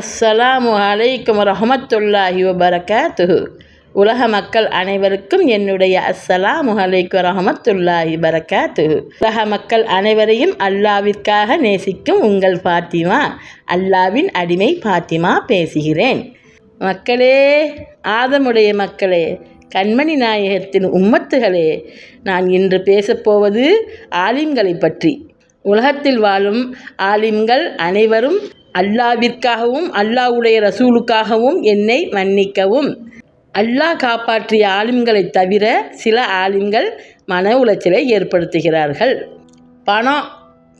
அஸ்ஸலாம் அலைக்கும் ரஹமத்துல்லாஹி வபரகாத்துஹு. உலக மக்கள் அனைவருக்கும் என்னுடைய அஸ்ஸலாம் அலைக்கும் ரஹமத்துல்லாஹி பரகாத்துஹு உலக மக்கள் அனைவரையும் அல்லாவிற்காக நேசிக்கும் உங்கள் பாத்திமா அல்லாவின் அடிமை பாத்திமா பேசுகிறேன். மக்களே ஆதமுடைய மக்களே கண்மணி நாயகத்தின் உம்மத்துகளே நான் இன்று பேசப்போவது ஆலிம்களை பற்றி. உலகத்தில் வாழும் ஆலிம்கள் அனைவரும் அல்லாவிற்காகவும் அல்லாவுடைய ரசூலுக்காகவும் என்னை மன்னிக்கவும். அல்லாஹ் காப்பாற்றிய ஆலிம்களை தவிர சில ஆலிம்கள் மன உளைச்சலை ஏற்படுத்துகிறார்கள். பணம்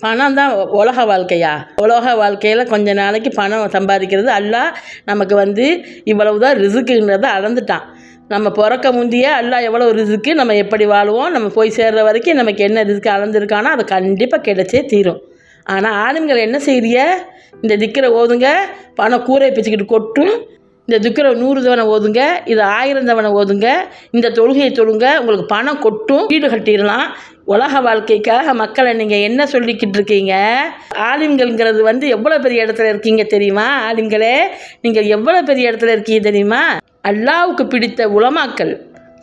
பணம் தான் உலக வாழ்க்கையா? உலக வாழ்க்கையில் கொஞ்ச நாளைக்கு பணம் சம்பாதிக்கிறது அல்லாஹ் நமக்கு வந்து இவ்வளவு தான் ரிசுக்குன்றதை அளந்துட்டான். நம்ம பிறக்க முந்தியே அல்லாஹ் எவ்வளோ ரிசுக்கு நம்ம எப்படி வாழுவோம் நம்ம போய் சேர்ற வரைக்கும் நமக்கு என்ன ரிசுக்கு அளந்துருக்கானோ அது கண்டிப்பாக கிடைச்சே தீரும். ஆனால் ஆளுங்கள் என்ன செய்திய இந்த திக்கரை ஓதுங்க பணம் கூரை பிச்சுக்கிட்டு கொட்டும். இந்த துக்கரை நூறு தவணை ஓதுங்க இது ஆயிரம் தவணை ஓதுங்க. இந்த தொழுகையை தொழுங்க உங்களுக்கு பணம் கொட்டும் வீடு கட்டிடலாம். உலக வாழ்க்கைக்காக மக்களை நீங்கள் என்ன சொல்லிக்கிட்டு இருக்கீங்க? ஆலிம்கள்ங்கிறது வந்து எவ்வளோ பெரிய இடத்துல இருக்கீங்க தெரியுமா? ஆலிம்களே நீங்கள் எவ்வளோ பெரிய இடத்துல இருக்கீங்க தெரியுமா? அல்லாவுக்கு பிடித்த உலமாக்கள்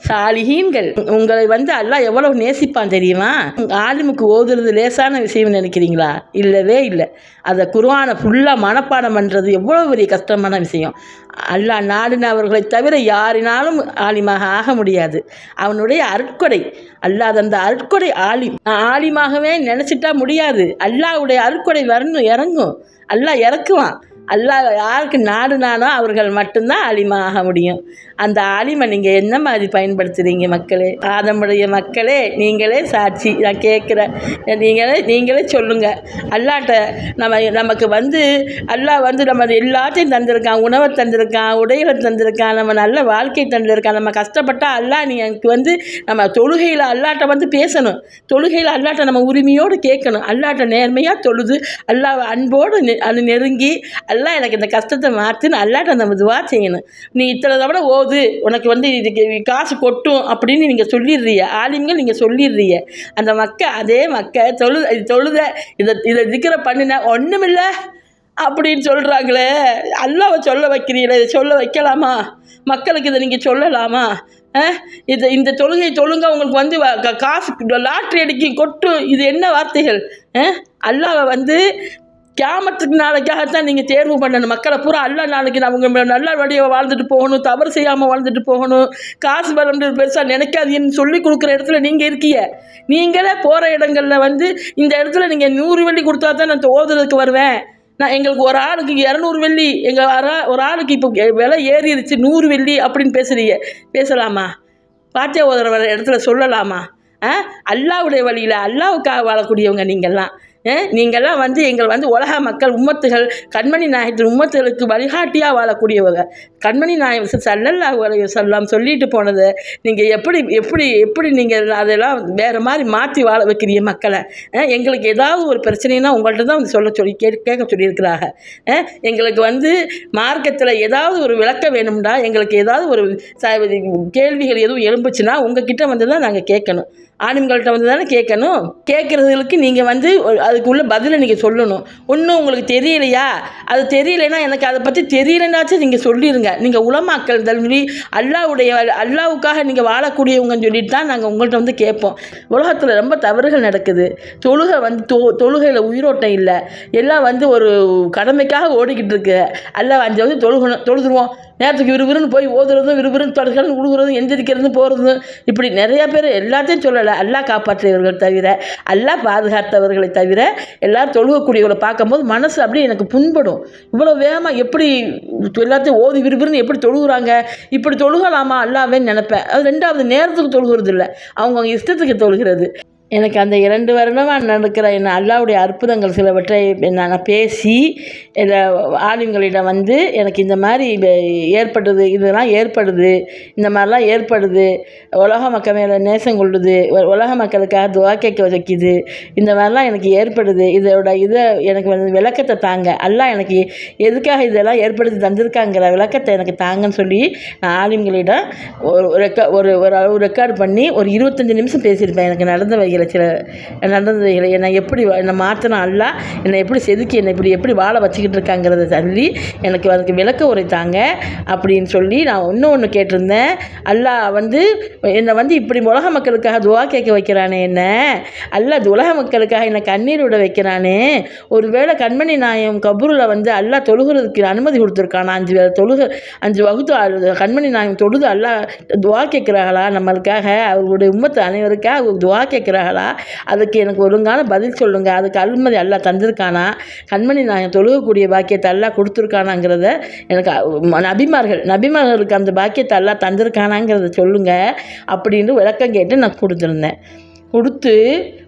சாலிஹீன்கள். உங்களை வந்து அல்லாஹ் எவ்வளவு நேசிப்பான் தெரியுமா? ஆலிமுக்கு ஓதுறது லேசான விஷயம் நினைக்கிறீங்களா? இல்லவே இல்லை. அதை குருவானை ஃபுல்லாக மனப்பாடம் பண்ணுறது எவ்வளோ பெரிய கஷ்டமான விஷயம். அல்லாஹ் நாடினவர்களை தவிர யாரினாலும் ஆலிமாக ஆக முடியாது. அவனுடைய அருட்கொடை அல்லாஹ் அந்த அருட்கொடை ஆலிம். ஆலிமாகவே நினச்சிட்டா முடியாது. அல்லாவுடைய அருட்கொடை வரணும் இறங்கும். அல்லாஹ் இறக்குவான். அல்லாஹ் யாருக்கு நாடுனானோ அவர்கள் மட்டும்தான் ஆலிமா ஆக முடியும். அந்த ஆலிமை நீங்கள் என்ன மாதிரி பயன்படுத்துகிறீங்க மக்களே? ஆதமுடைய மக்களே நீங்களே சாட்சி. நான் கேட்குறேன் நீங்களே நீங்களே சொல்லுங்கள் அல்லாட்ட நம்ம நமக்கு வந்து அல்லாஹ் வந்து நம்ம எல்லாத்தையும் தந்திருக்கான். உணவை தந்திருக்கான் உடைகளை தந்திருக்கான் நம்ம நல்ல வாழ்க்கை தந்திருக்கான். நம்ம கஷ்டப்பட்டால் அல்லாஹ் நீ எனக்கு வந்து நம்ம தொழுகையில் அல்லாட்ட வந்து பேசணும். தொழுகையில் அல்லாட்ட நம்ம உரிமையோடு கேட்கணும். அல்லாட்ட நேர்மையாக தொழுது அல்லாஹ் அன்போடு நெருங்கி அல்ல எல்லாம் எனக்கு இந்த கஷ்டத்தை மாற்றுன்னு நல்லாட்ட நம்ம துவா செய்யணும். நீ இத்தனை தவிர ஓது உனக்கு வந்து இதுக்கு காசு கொட்டும் அப்படின்னு நீங்கள் சொல்லிடுறிய ஆலிம்கள் நீங்கள் சொல்லிடுறீங்க. அந்த மக்க அதே மக்க தொழு இது தொழுத இதை இதை திக்கிற பண்ணின ஒன்றுமில்லை அப்படின்னு சொல்கிறாங்களே அல்லாவை சொல்ல வைக்கிறீங்களே இதை சொல்ல வைக்கலாமா? மக்களுக்கு இதை நீங்கள் சொல்லலாமா? இது இந்த தொழுகையை தொழுங்க உங்களுக்கு வந்து காசு லாட்ரி அடிக்கும் கொட்டும் இது என்ன வார்த்தைகள்? அல்லாவை வந்து கேமத்துக்கு நாளைக்காகத்தான் நீங்கள் தேர்வு பண்ணணும். மக்களை பூரா அல்லா நாளைக்கு நான் அவங்க நல்ல வழியை வாழ்ந்துட்டு போகணும் தவறு செய்யாமல் வாழ்ந்துட்டு போகணும். காசு பலம் பெருசாக நினைக்காதீன்னு சொல்லி கொடுக்குற இடத்துல நீங்கள் இருக்கீங்க நீங்களே போகிற இடங்களில் வந்து இந்த இடத்துல நீங்கள் நூறு வெள்ளி கொடுத்தா தான் நான் ஓதுறதுக்கு வருவேன். நான் எங்களுக்கு ஒரு ஆளுக்கு இரநூறு வெள்ளி எங்கள் அரா ஒரு ஆளுக்கு இப்போ விலை ஏறிடுச்சு நூறு வெள்ளி அப்படின்னு பேசுகிறீங்க பேசலாமா? பாத்தியா ஓதுற வர இடத்துல சொல்லலாமா? ஆ? அல்லாவுடைய வழியில் அல்லாவுக்காக வாழக்கூடியவங்க நீங்கள்லாம். நீங்கள்லாம் வந்து எங்கள் வந்து உலக மக்கள் உம்மத்துகள் கண்மணி நாயகத்தின் உம்மத்துகளுக்கு வழிகாட்டியாக வாழக்கூடியவங்க. கண்மணி நாயகம் சல்லல்லாஹு சொல்லாம் சொல்லிட்டு போனதை நீங்கள் எப்படி எப்படி எப்படி நீங்கள் அதெல்லாம் வேறு மாதிரி மாற்றி வாழ வைக்கிறீங்க மக்களை? எங்களுக்கு ஏதாவது ஒரு பிரச்சனைனா உங்கள்கிட்ட தான் வந்து சொல்ல சொல்லி கேட்க கேட்க சொல்லியிருக்கிறாங்க. எங்களுக்கு வந்து மார்க்கத்தில் ஏதாவது ஒரு விளக்க வேணும்டா எங்களுக்கு ஏதாவது ஒரு ச கேள்விகள் எதுவும் எழும்புச்சுன்னா உங்ககிட்ட வந்து தான் நாங்கள் கேட்கணும். ஆணுங்கள்கிட்ட வந்து தானே கேட்கணும்? கேட்குறதுகளுக்கு நீங்கள் வந்து அது ஒரு- அதுக்குள்ள பதிலை நீங்கள் சொல்லணும். ஒன்றும் உங்களுக்கு தெரியலையா? அது தெரியலைன்னா எனக்கு அதை பற்றி தெரியலைன்னாச்சும் நீங்கள் சொல்லிடுங்க நீங்கள் உலமாக்கள் சொல்லி அல்லாவுடைய அல்லாவுக்காக நீங்கள் வாழக்கூடியவங்கன்னு சொல்லிட்டு தான் நாங்கள் உங்கள்கிட்ட வந்து கேட்போம். உலகத்தில் ரொம்ப தவறுகள் நடக்குது. தொழுகை வந்து தொ தொழுகையில் உயிரோட்டம் இல்லை. எல்லாம் வந்து ஒரு கடமைக்காக ஓடிக்கிட்டு இருக்கு. அல்ல அஞ்சு வந்து தொழுகணும் தொழுதுருவோம். நேரத்துக்கு விறுவிறுன்னு போய் ஓதுறதும் விறுவிறுன்னு தொடர்கிறது உழுகுறதும் எந்திரிக்கிறதும் போகிறதும் இப்படி நிறையா பேர் எல்லாத்தையும் சொல்லலை. அல்லா காப்பாற்றியவர்கள் தவிர அல்லா பாதுகாத்தவர்களை தவிர எல்லோரும் தொழுகக்கூடியவங்களை பார்க்கும்போது மனசு அப்படியே எனக்கு புண்படும். இவ்வளோ வேகமாக எப்படி எல்லாத்தையும் ஓதி விறுவிறுன்னு எப்படி தொழுகிறாங்க? இப்படி தொழுகலாமா அல்லாவேன்னு நினைப்பேன். அது ரெண்டாவது நேரத்துக்கு தொழுகிறது இல்லை அவங்கவுங்க இஷ்டத்துக்கு தொழுகிறது. எனக்கு அந்த இரண்டு வருடமாக நடக்கிற என் அல்லாவுடைய அற்புதங்கள் சிலவற்றை நான் பேசி இதை ஆளுங்களிடம் வந்து எனக்கு இந்த மாதிரி ஏற்படுது இதெல்லாம் ஏற்படுது இந்த மாதிரிலாம் ஏற்படுது உலக மக்கள் மேலே நேசம் கொள்ளுது உலக மக்களுக்காக துவா கேட்க வைக்கிது இந்த மாதிரிலாம் எனக்கு ஏற்படுது. இதோட இதை எனக்கு வந்து விளக்கத்தை தாங்க. அல்லாஹ் எனக்கு எதுக்காக இதெல்லாம் ஏற்படுத்தி தந்திருக்காங்கிற விளக்கத்தை எனக்கு தாங்கன்னு சொல்லி நான் ஆளுங்களிடம் ஒரு ரெக்க ஒரு ஒரு ரெக்கார்டு பண்ணி ஒரு இருபத்தஞ்சி நிமிஷம் பேசியிருப்பேன். எனக்கு நடந்த வகையில். நடந்தவைகளை சில நடந்தவைகளை என்னை எப்படி என்னை மாற்றினா அல்ல என்னை எப்படி செதுக்கி என்னை இப்படி எப்படி வாழ வச்சுக்கிட்டு இருக்காங்கிறத சொல்லி எனக்கு அதுக்கு விளக்க உரைத்தாங்க அப்படின்னு சொல்லி நான் இன்னும் ஒன்று கேட்டிருந்தேன். அல்லாஹ் வந்து என்னை வந்து இப்படி உலக மக்களுக்காக துவா கேட்க வைக்கிறானே என்ன? அல்ல உலக மக்களுக்காக என்னை கண்ணீர் விட வைக்கிறானே? ஒருவேளை கண்மணி நாயம் கபூரில் வந்து அல்லாஹ் தொழுகிறதுக்கு அனுமதி கொடுத்துருக்கானா? அஞ்சு வேளை தொழுக அஞ்சு வகுத்து கண்மணி நாயம் தொழுது அல்லாஹ் துவா கேட்குறாங்களா நம்மளுக்காக அவர்களுடைய உம்மத்து அனைவருக்காக துவா கேட்குறாங்க கேட்குறாங்களா அதுக்கு எனக்கு ஒழுங்கான பதில் சொல்லுங்கள் அதுக்கு அனுமதி எல்லாம் தந்திருக்கானா? கண்மணி நான் தொழுகக்கூடிய பாக்கியத்தை எல்லாம் கொடுத்துருக்கானாங்கிறத எனக்கு நபிமார்கள் நபிமார்களுக்கு அந்த பாக்கியத்தை எல்லாம் தந்திருக்கானாங்கிறத சொல்லுங்கள் அப்படின்னு விளக்கம் கேட்டு நான் கொடுத்துருந்தேன். கொடுத்து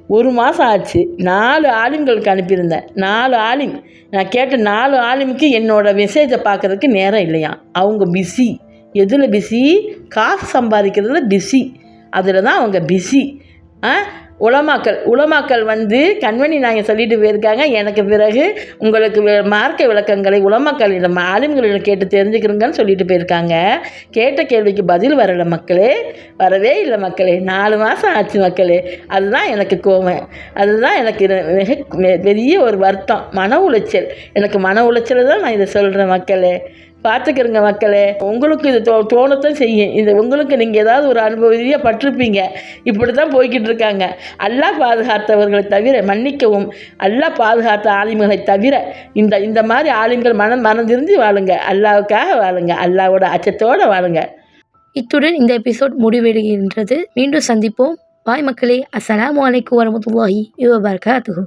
ஒரு மாதம் ஆச்சு. நாலு ஆளுங்களுக்கு அனுப்பியிருந்தேன். நாலு ஆலிம். நான் கேட்ட நாலு ஆலிமுக்கு என்னோடய மெசேஜை பார்க்கறதுக்கு நேரம் இல்லையா? அவங்க பிஸி எதில் பிஸி காசு சம்பாதிக்கிறதுல பிஸி அதில் தான் அவங்க பிஸி உலமாக்கல் உலமாக்கள் உலமாக்கள் வந்து கண்மணி நாங்கள் சொல்லிட்டு போயிருக்காங்க. எனக்கு பிறகு உங்களுக்கு மார்க்க விளக்கங்களை உலமாக்களிடம் ஆலிம்களிடம் கேட்டு தெரிஞ்சுக்கிறோங்கன்னு சொல்லிட்டு போயிருக்காங்க. கேட்ட கேள்விக்கு பதில் வரல மக்களே. வரவே இல்லை மக்களே. நாலு மாதம் ஆச்சு மக்களே. அதுதான் எனக்கு கோவம். அதுதான் எனக்கு மிக மெ- பெரிய ஒரு வருத்தம். மன உளைச்சல். எனக்கு மன உளைச்சல் தான் நான் இதை சொல்கிறேன் மக்களே. பார்த்துக்கிறங்க மக்களே. உங்களுக்கு இது தோ தோணத்தான் செய்யும். இது உங்களுக்கு நீங்கள் ஏதாவது ஒரு அனுபவ பட்டிருப்பீங்க. இப்படி தான் போய்கிட்டு இருக்காங்க அல்லாஹ் பாதுகாத்தவர்களை தவிர மன்னிக்கவும். அல்லாஹ் பாதுகாத்த ஆலிம்களை தவிர இந்த இந்த மாதிரி ஆலிம்கள் மனம் மனந்திருந்து வாழுங்க. அல்லாவுக்காக வாழுங்க. அல்லாவோட அச்சத்தோடு வாழுங்க. இத்துடன் இந்த எபிசோட் முடிவடைகின்றது. மீண்டும் சந்திப்போம். பாய் மக்களே அஸ்லாம் அலைக்கும் வரமத்துல்லாஹி வபரகாத்துஹு.